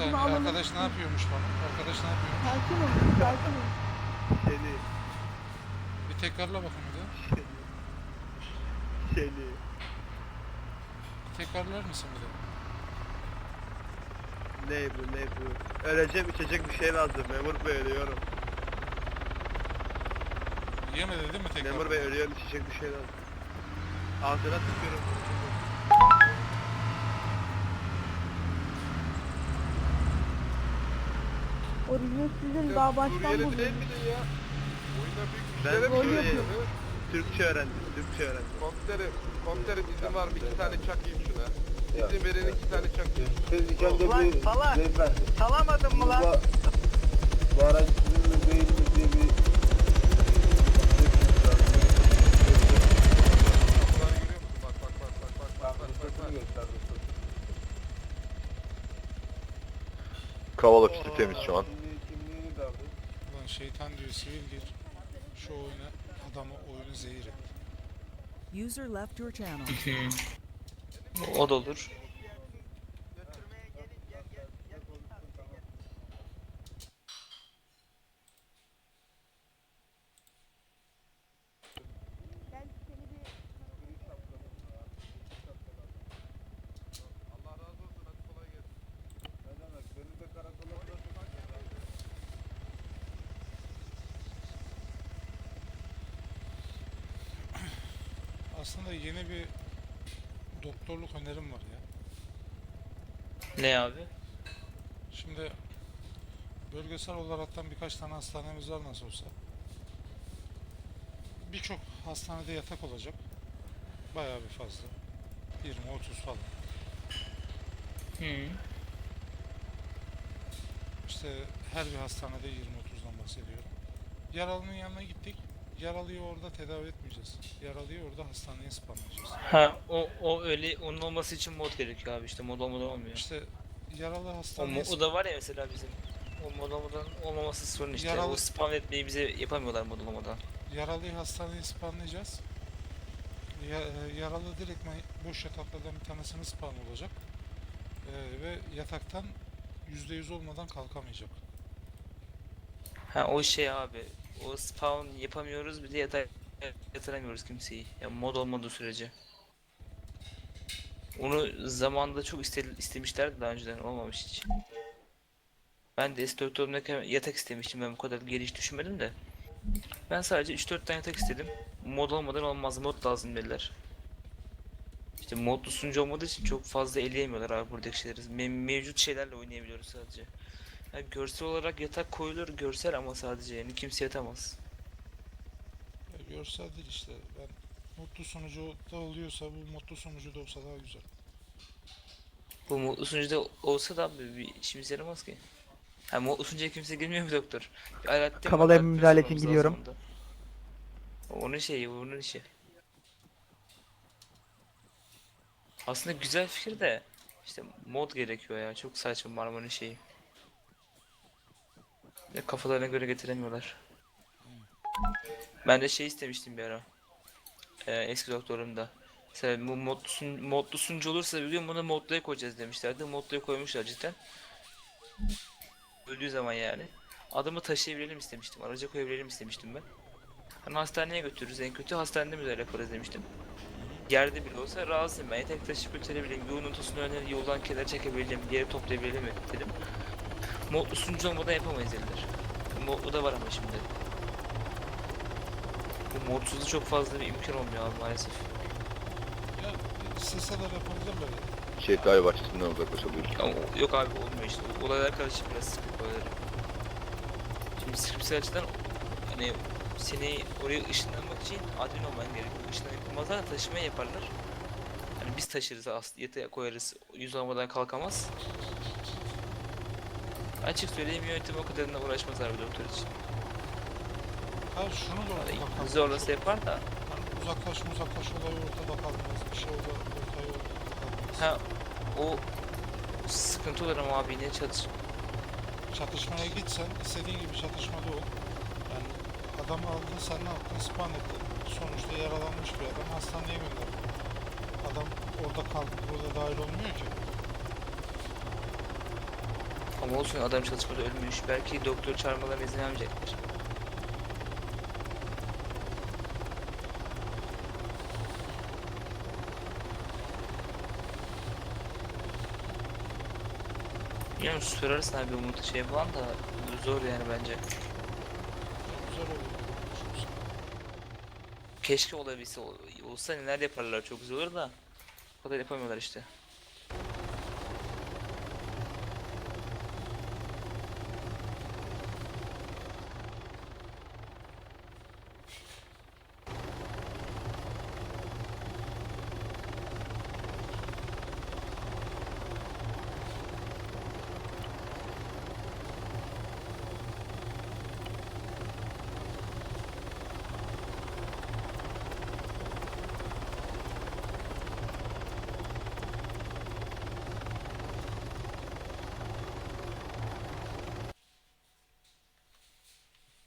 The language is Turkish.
saniye alalım. arkadaş ne yapıyormuş bana? Arkadaş ne yapıyor? Sakin olun, sakin olun. Seni. Bir tekrarla bakın bir de. Seni. Bir tekrarlar mısın bir de? Ne bu ne bu? Öleceğim içecek bir şey lazım. Memur bey ölüyorum. Yemedi değil mi tekrar? Memur bey ölüyorum içecek bir şey lazım. Ağzına tıkıyorum. Orijinal sizin daha baştan Suriyeli değil buldum. miydin ya? Oyunda büyük Ben işlere şey mi Suriyeli- giriyorsun? Türkçe öğrendim, Türkçe öğrendim. Komiserim, komiserim izin var mı? İki tane çakayım şuna. İzin verin iki tane çakayım. Siz içeride Ulan bir salak. beyefendi. Salamadım mı lan? Bu, bu araç sizin mi değil mi diye bir... Bunları görüyor musun? Bak bak bak bak bak bak bak bak. bak. Kavala pisti temiz şu an şeytan diyor sivil gir. Şu oyuna adamı oyunu zehir et. User left your channel. O da olur. Aslında yeni bir doktorluk önerim var ya. Ne abi? Şimdi bölgesel olaraktan birkaç tane hastanemiz var nasıl olsa. Birçok hastanede yatak olacak. Bayağı bir fazla. 20-30 falan. Hı. İşte her bir hastanede 20-30'dan bahsediyorum. Yaralının yanına gittik. Yaralıyı orada tedavi etmeyeceğiz. Yaralıyı orada hastaneye spamlayacağız. Ha o o öyle onun olması için mod gerekiyor abi işte mod olmadan olmuyor. İşte yaralı O, hastaneye mo- o da var ya mesela bizim. O mod olmadan olmaması sorun işte. Yaralı- O spam etmeyi bize yapamıyorlar mod olmadan. Yaralıyı hastaneye spamlayacağız. Ya, e, yaralı direktmen boş yataklardan bir tanesini spam olacak. E, ve yataktan %100 olmadan kalkamayacak. Ha o şey abi. O spawn yapamıyoruz bir de yata yatıramıyoruz kimseyi. Ya mod olmadığı sürece. Onu zamanında çok iste istemişlerdi daha önceden olmamış hiç. Ben de S4'ümdeki yatak istemiştim ben bu kadar geniş düşünmedim de. Ben sadece 3-4 tane yatak istedim. Mod olmadan olmaz mod lazım dediler. İşte modlu sunucu olmadığı için çok fazla eleyemiyorlar abi buradaki şeyleri. Me- mevcut şeylerle oynayabiliyoruz sadece. Yani görsel olarak yatak koyulur görsel ama sadece yani kimse yatamaz. E, görsel değil işte. Ben mutlu sonucu da oluyorsa bu mutlu sonucu da olsa daha güzel. Bu mutlu sunucuda olsa da abi bir işimize yaramaz ki. Ha mutlu sunucuya kimse girmiyor mu doktor? Bir Alaaddin Kavalaya var, müdahale için lazım gidiyorum. onda. Onun şeyi, onun işi. Aslında güzel fikir de işte mod gerekiyor ya. Çok saçma Marmara'nın şeyi. Ya kafalarına göre getiremiyorlar. Ben de şey istemiştim bir ara. Ee, eski doktorumda. Mesela bu modlu, sun modlu sunucu olursa gün bunu modluya koyacağız demişlerdi. Modluya koymuşlar cidden. Öldüğü zaman yani. Adamı taşıyabilelim istemiştim. Araca koyabilelim istemiştim ben. Hani hastaneye götürürüz en kötü hastanede müdahale yaparız demiştim. Yerde bile olsa razıyım ben. Tek taşıyıp götürebilirim. Bir ununtusunu önüne yoldan kenara çekebilirim. Bir yere toplayabilelim dedim. Modlu sunucu olmadan yapamayız dediler. Modlu da var ama şimdi. Bu modsuzda çok fazla bir imkan olmuyor abi maalesef. Ya isteseler yapabilirler ya. Şeftali bahçesinden uzaklaşabiliyoruz. Ama o- yok abi olmuyor işte. Olaylar karışık biraz sıkıntı olayları. Şimdi scriptsel açıdan hani seni oraya ışınlanmak için admin olman gerekiyor. Işınlanıp yapılmazlar da taşımayı yaparlar. Hani biz taşırız aslında yatağa koyarız. Yüz olmadan kalkamaz. Açık söyleyeyim yönetim o kadarına uğraşmaz abi doktor için. Ha şunu da ortada Hani zorlasa yapar da. Yani uzaklaş uzaklaş olay ortada kalmaz. Bir şey orada ortaya ortada kalmaz. Ha o sıkıntı olur ama abi yine çatış. Çatışmaya gitsen istediğin gibi çatışmada ol. Yani adam aldın sen ne yaptın? Span ettin. Sonuçta yaralanmış bir adam hastaneye gönderdin. Adam orada kaldı. Burada dahil olmuyor ki. Ama olsun adam çalışmada ölmüş. Belki doktor çağırmalarına izin vermeyecekler. Bilmiyorum sorarsın abi Umut'a şey falan da zor yani bence. Zor olur. Keşke olabilse ol- olsa neler yaparlar çok güzel olur da o kadar yapamıyorlar işte.